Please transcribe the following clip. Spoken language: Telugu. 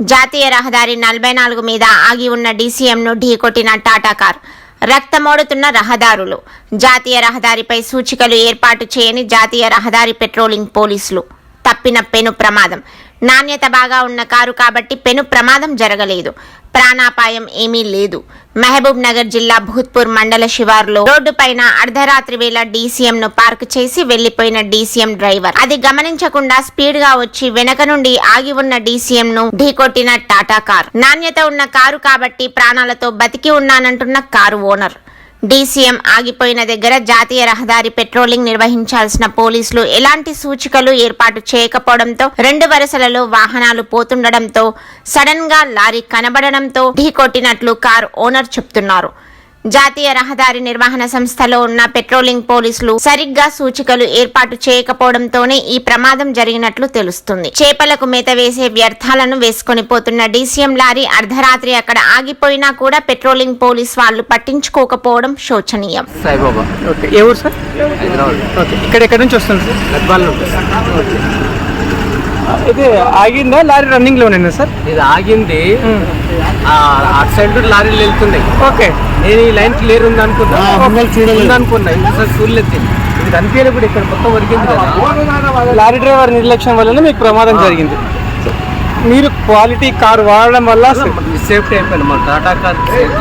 జాతీయ రహదారి నలభై నాలుగు మీద ఆగి ఉన్న డీసీఎంను ఢీకొట్టిన టాటా కార్. రక్తమోడుతున్న రహదారులు. జాతీయ రహదారిపై సూచికలు ఏర్పాటు చేయని జాతీయ రహదారి పెట్రోలింగ్ పోలీసులు. తప్పిన పెను ప్రమాదం. నాణ్యత బాగా ఉన్న కారు కాబట్టి పెను ప్రమాదం జరగలేదు. ప్రాణాపాయం ఏమీ లేదు. మహబూబ్ నగర్ జిల్లా భూత్పూర్ మండల శివారులో రోడ్డు పైన అర్ధరాత్రి వేళ డీసీఎం ను పార్క్ చేసి వెళ్ళిపోయిన డీసీఎం డ్రైవర్. అది గమనించకుండా స్పీడ్గా వచ్చి వెనక నుండి ఆగి ఉన్న డీసీఎం ను ఢీకొట్టిన టాటా కార్. నాణ్యత ఉన్న కారు కాబట్టి ప్రాణాలతో బతికి ఉన్నానంటున్న కారు ఓనర్. డీసీఎం ఆగిపోయిన దగ్గర జాతీయ రహదారి పెట్రోలింగ్ నిర్వహించాల్సిన పోలీసులు ఎలాంటి సూచికలు ఏర్పాటు చేయకపోవడంతో రెండు వరుసలలో వాహనాలు పోతుండడంతో సడన్గా లారీ కనబడడంతో ఢీకొట్టినట్లు కార్ ఓనర్ చెప్తున్నారు. జాతీయ రహదారి నిర్వహణ సంస్థలో ఉన్న పెట్రోలింగ్ పోలీసులు సరిగ్గా సూచికలు ఏర్పాటు చేయకపోవడంతోనే ఈ ప్రమాదం జరిగినట్లు తెలుస్తుంది. చేపలకు మేత వేసే వ్యర్థాలను వేసుకొని పోతున్న డీసీఎం లారీ అర్ధరాత్రి అక్కడ ఆగిపోయినా కూడా పెట్రోలింగ్ పోలీస్ వాళ్ళు పట్టించుకోకపోవడం శోచనీయం. ఏ ఊరు సార్? ఇక్కడ ఎక్కడి నుంచి వస్తుంది సార్? ఆగిందా? లారీ రన్నింగ్లో ఉన్నాను సార్? ఇది ఆగింది. ఆ, అటు సైడ్ లారీలు వెళ్తున్నాయి. ఓకే. నేను ఈ లైన్ క్లియర్ ఉంది అనుకున్నా ఉంది అనుకున్నా ఇంకోసారి చూడలేదు. ఇది కనిపించలేదు కూడా ఇక్కడ మొత్తం వరికింది కదా? లారీ డ్రైవర్ నిర్లక్ష్యం వల్లనే మీకు ప్రమాదం జరిగింది. మీరు క్వాలిటీ కార్ వాడడం వల్ల సేఫ్టీ అయిపోయింది. మా Tata car safe